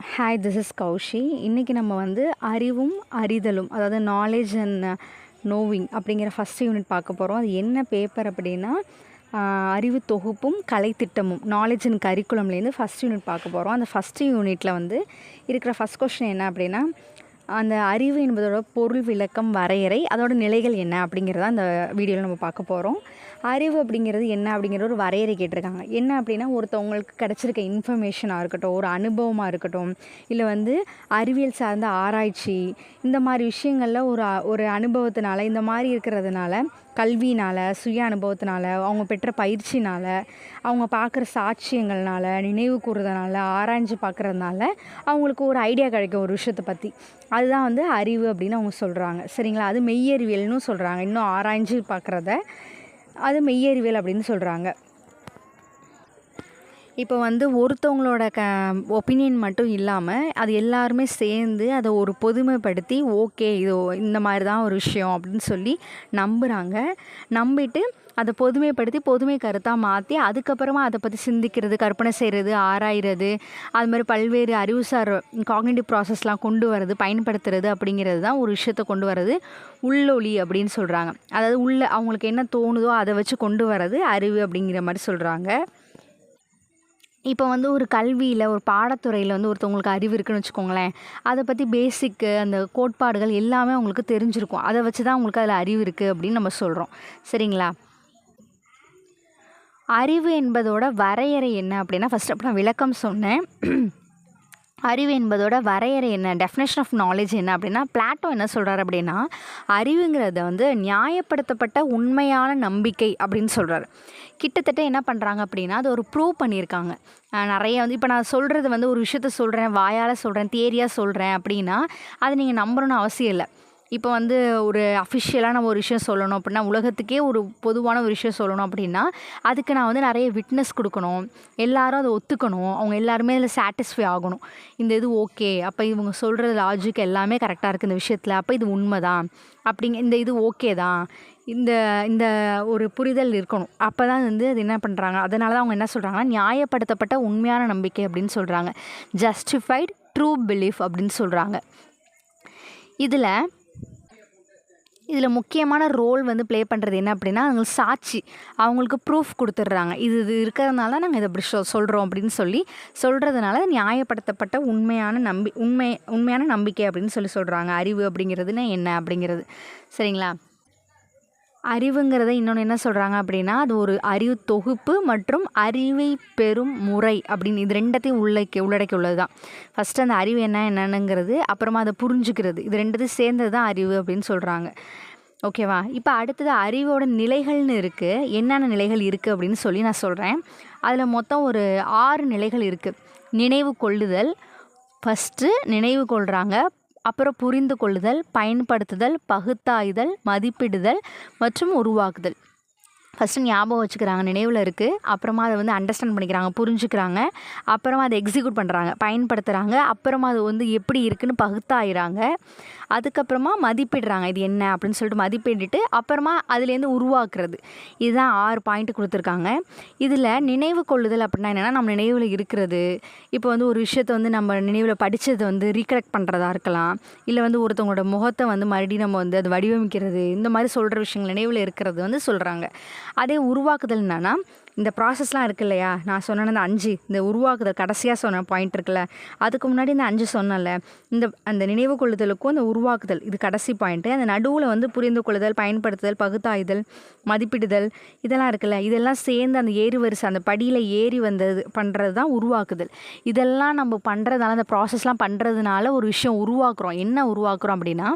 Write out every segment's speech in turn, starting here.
Hi this is Koushi இன்றைக்கி நம்ம வந்து அறிவும் அறிதலும் அதாவது நாலேஜ் அண்ட் நோவிங் அப்படிங்கிற ஃபஸ்ட் யூனிட் பார்க்க போகிறோம் அது என்ன பேப்பர் அப்படின்னா அறிவு தொகுப்பும் கலைத்திட்டமும் நாலேஜ் அண்ட் கரிக்குலம்லேருந்து ஃபஸ்ட் யூனிட் பார்க்க போகிறோம் அந்த ஃபஸ்ட் யூனிட்டில் வந்து இருக்கிற ஃபஸ்ட் கொஷின் என்ன அப்படின்னா அந்த அறிவு என்பதோட பொருள் விளக்கம் வரையறை அதோட நிலைகள் என்ன அப்படிங்கிறத அந்த வீடியோவில் நம்ம பார்க்க போகிறோம் அறிவு அப்படிங்கிறது என்ன அப்படிங்கிற ஒரு வரையறை கேட்டிருக்காங்க. என்ன அப்படின்னா ஒருத்தவங்களுக்கு கிடச்சிருக்க இன்ஃபர்மேஷனாக இருக்கட்டும் ஒரு அனுபவமாக இருக்கட்டும் இல்லை வந்து அறிவியல் சார்ந்த ஆராய்ச்சி இந்த மாதிரி விஷயங்களில் ஒரு ஒரு அனுபவத்தினால இந்த மாதிரி இருக்கிறதுனால கல்வினால் சுய அனுபவத்தினால அவங்க பெற்ற பயிற்சினால் அவங்க பார்க்குற சாட்சியங்கள்னால நினைவு கூறுறதுனால ஆராய்ஞ்சு பார்க்குறதுனால அவங்களுக்கு ஒரு ஐடியா கிடைக்கும் ஒரு விஷயத்தை பற்றி அதுதான் வந்து அறிவு அப்படின்னு அவங்க சொல்கிறாங்க சரிங்களா? அது மெய்யறிவியல்னு சொல்கிறாங்க இன்னும் ஆராய்ஞ்சு பார்க்குறத அது மெய்யறிவியல் அப்படின்னு சொல்கிறாங்க இப்போ வந்து ஒருத்தவங்களோட க ஒப்பீனியன் மட்டும் இல்லாமல் அது எல்லாருமே சேர்ந்து அதை ஒரு பொதுமைப்படுத்தி ஓகே இது இந்த மாதிரி தான் ஒரு விஷயம் அப்படின்னு சொல்லி நம்புகிறாங்க நம்பிட்டு அதை பொதுமைப்படுத்தி பொதுமை கருத்தாக மாற்றி அதுக்கப்புறமா அதை பற்றி சிந்திக்கிறது கற்பனை செய்கிறது ஆராயிறது அது மாதிரி பல்வேறு அறிவுசார் காக்னிட்டிவ் ப்ராசஸ்லாம் கொண்டு வரது பயன்படுத்துறது அப்படிங்கிறது தான் ஒரு விஷயத்தை கொண்டு வரது உள்ளொளி அப்படின்னு சொல்கிறாங்க அதாவது உள்ள அவங்களுக்கு என்ன தோணுதோ அதை வச்சு கொண்டு வரது அறிவு அப்படிங்கிற மாதிரி சொல்கிறாங்க இப்போ வந்து ஒரு கல்வியில் ஒரு பாடத்துறையில் வந்து ஒருத்தவங்களுக்கு அறிவு இருக்குன்னு வச்சுக்கோங்களேன் அதை பற்றி பேசிக்கு அந்த கோட்பாடுகள் எல்லாமே அவங்களுக்கு தெரிஞ்சிருக்கும். அதை வச்சு தான் அவங்களுக்கு அதில் அறிவு இருக்குது அப்படின்னு நம்ம சொல்கிறோம் சரிங்களா? அறிவு என்பதோட வரையறை என்ன அப்படின்னா ஃபஸ்ட் அப்போ நான் விளக்கம் சொன்னேன். அறிவு என்பதோட வரையறை என்ன? டெஃபினேஷன் ஆஃப் நாலேஜ் என்ன அப்படின்னா பிளாட்டோ என்ன சொல்கிறார் அப்படின்னா அறிவுங்கிறத வந்து நியாயப்படுத்தப்பட்ட உண்மையான நம்பிக்கை அப்படின்னு சொல்கிறாரு கிட்டத்தட்ட என்ன பண்ணுறாங்க அப்படின்னா அது ஒரு ப்ரூவ் பண்ணியிருக்காங்க. நிறைய வந்து இப்போ நான் சொல்கிறது வந்து ஒரு விஷயத்த சொல்கிறேன் வாயால் சொல்கிறேன் தியரியாக சொல்கிறேன் அப்படின்னா அதை நீங்கள் நம்பணும்னு அவசியம் இல்லை. இப்போ வந்து ஒரு அஃபிஷியலாக நம்ம ஒரு விஷயம் சொல்லணும் அப்படின்னா உலகத்துக்கே ஒரு பொதுவான ஒரு விஷயம் சொல்லணும் அப்படின்னா அதுக்கு நான் வந்து நிறைய விட்னஸ் கொடுக்கணும். எல்லாரும் அதை ஒத்துக்கணும். அவங்க எல்லாருமே அதில் சாட்டிஸ்ஃபை ஆகணும். இந்த இது ஓகே அப்போ இவங்க சொல்கிற லாஜிக் எல்லாமே கரெக்டாக இருக்குது இந்த விஷயத்தில். அப்போ இது உண்மை தான் அப்படிங்க இந்த இது ஓகே தான். இந்த இந்த ஒரு புரிதல் இருக்கணும். அப்போ தான் வந்து அது என்ன பண்ணுறாங்க அதனால தான் அவங்க என்ன சொல்கிறாங்கன்னா நியாயப்படுத்தப்பட்ட உண்மையான நம்பிக்கை அப்படின்னு சொல்கிறாங்க ஜஸ்டிஃபைட் ட்ரூ பிலீஃப் அப்படின்னு சொல்கிறாங்க இதில் இதில் முக்கியமான ரோல் வந்து ப்ளே பண்ணுறது என்ன அப்படின்னா அவங்களுக்கு சாட்சி அவங்களுக்கு ப்ரூஃப் கொடுத்துட்றாங்க. இது இது இருக்கிறதுனால தான் நாங்கள் இதை இப்படி சொ சொல்கிறோம் அப்படின்னு சொல்லி சொல்கிறதுனால நியாயப்படுத்தப்பட்ட உண்மையான நம்பி உண்மை உண்மையான நம்பிக்கை அப்படின்னு சொல்லி சொல்கிறாங்க அறிவு அப்படிங்கிறதுனா என்ன அப்படிங்கிறது. சரிங்களா? அறிவுங்கிறத இன்னொன்று என்ன சொல்கிறாங்க அப்படின்னா அது ஒரு அறிவு தொகுப்பு மற்றும் அறிவை பெறும் முறை அப்படின்னு இது ரெண்டத்தையும் உள்ளடக்கி உள்ளடக்கி உள்ளது தான் ஃபஸ்ட்டு அந்த அறிவு என்ன என்னன்னுங்கிறது அப்புறமா அதை புரிஞ்சுக்கிறது. இது ரெண்டத்தையும் சேர்ந்தது தான் அறிவு அப்படின்னு சொல்கிறாங்க ஓகேவா இப்போ அடுத்தது அறிவோட நிலைகள்னு இருக்குது என்னென்ன நிலைகள் இருக்குது அப்படின்னு சொல்லி நான் சொல்கிறேன் அதில் மொத்தம் ஒரு ஆறு நிலைகள் இருக்குது நினைவு கொள்ளுதல். ஃபஸ்ட்டு நினைவு கொள்கிறாங்க அப்புறம் புரிந்து கொள்ளுதல் பயன்படுத்துதல் பகுத்தாய்தல் மதிப்பிடுதல் மற்றும் உருவாக்குதல். ஃபஸ்ட்டு ஞாபகம் வச்சுக்கிறாங்க நினைவில் இருக்குது அப்புறமா அதை வந்து அண்டர்ஸ்டாண்ட் பண்ணிக்கிறாங்க புரிஞ்சுக்கிறாங்க. அப்புறமா அதை எக்ஸிக்யூட் பண்ணுறாங்க பயன்படுத்துகிறாங்க அப்புறமா அது வந்து எப்படி இருக்குன்னு பகுத்தாயிறாங்க. அதுக்கப்புறமா மதிப்பிடுறாங்க இது என்ன அப்படின்னு சொல்லிட்டு மதிப்பிட்டுட்டு அப்புறமா அதுலேருந்து உருவாக்குறது. இதுதான் ஆறு பாயிண்ட் கொடுத்துருக்காங்க. இதில் நினைவு கொள்ளுதல் அப்படின்னா என்னென்னா நம்ம நினைவில் இருக்கிறது. இப்போ வந்து ஒரு விஷயத்தை வந்து நம்ம நினைவில் படித்ததை வந்து ரீகலெக்ட் பண்ணுறதா இருக்கலாம். இல்லை வந்து ஒருத்தவங்களோட முகத்தை வந்து மறுபடியும் நம்ம வந்து அது வடிவமைக்கிறது இந்த மாதிரி சொல்கிற விஷயங்கள் நினைவில் இருக்கிறது வந்து சொல்கிறாங்க அதே உருவாக்குதல் என்னென்னா இந்த ப்ராசஸ்லாம் இருக்கு இல்லையா நான் சொன்ன அந்த அஞ்சு இந்த உருவாக்குதல் கடைசியாக சொன்ன பாயிண்ட் இருக்குல்ல அதுக்கு முன்னாடி இந்த அஞ்சு சொன்னல இந்த அந்த நினைவு கொள்ளுதலுக்கும் அந்த உருவாக்குதல் இது கடைசி பாயிண்ட்டு அந்த நடுவில் வந்து புரிந்து கொள்ளுதல் பயன்படுத்துதல் பகுத்தாய்தல் மதிப்பிடுதல் இதெல்லாம் இருக்குல்ல இதெல்லாம் சேர்ந்து அந்த ஏறு வரிசை அந்த படியில் ஏறி வந்தது பண்ணுறது தான் உருவாக்குதல். இதெல்லாம் நம்ம பண்ணுறதுனால அந்த ப்ராசஸ்லாம் பண்ணுறதுனால ஒரு விஷயம் உருவாக்குறோம். என்ன உருவாக்குறோம் அப்படின்னா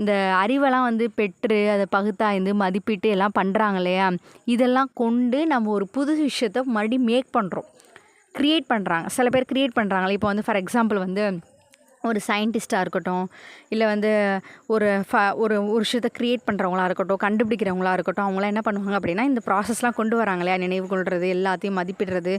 இந்த அறிவெல்லாம் வந்து பெற்று அதை பகுத்தாய்ந்து மதிப்பிட்டு எல்லாம் பண்ணுறாங்க இல்லையா? இதெல்லாம் கொண்டு நம்ம ஒரு புது விஷயத்தை மறுபடியும் மேக் பண்ணுறோம் க்ரியேட் பண்ணுறாங்க சில பேர் க்ரியேட் பண்ணுறாங்களே இப்போ வந்து ஃபார் எக்ஸாம்பிள் வந்து ஒரு சயின்டிஸ்ட்டாக இருக்கட்டும் இல்லை வந்து ஒரு ஃப ஒரு ஒரு விஷயத்தை க்ரியேட் பண்ணுறவங்களா இருக்கட்டும் கண்டுபிடிக்கிறவங்களா இருக்கட்டும் அவங்களாம் என்ன பண்ணுவாங்க அப்படின்னா இந்த ப்ராசஸ்லாம் கொண்டு வராங்க இல்லையா? நினைவு கொள்வது எல்லாத்தையும் மதிப்பிடுறது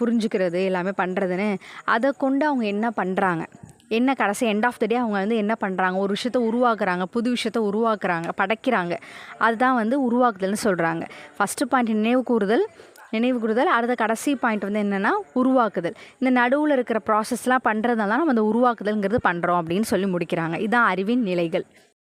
புரிஞ்சுக்கிறது எல்லாமே பண்ணுறதுன்னு அதை கொண்டு அவங்க என்ன பண்ணுறாங்க என்ன கடைசி எண்ட் ஆஃப் த டே அவங்க வந்து என்ன பண்ணுறாங்க ஒரு விஷயத்த உருவாக்குறாங்க புது விஷயத்த உருவாக்குறாங்க படைக்கிறாங்க. அதுதான் வந்து உருவாக்குதல்னு சொல்கிறாங்க ஃபஸ்ட்டு பாயிண்ட் நினைவு கூறுதல் நினைவு கூறுதல். அடுத்த கடைசி பாயிண்ட் வந்து என்னென்னா உருவாக்குதல். இந்த நடுவில் இருக்கிற ப்ராசஸ்லாம் பண்ணுறதால நம்ம அந்த உருவாக்குதல்ங்கிறது பண்ணுறோம் அப்படின்னு சொல்லி முடிக்கிறாங்க. இதுதான் அறிவின் நிலைகள்.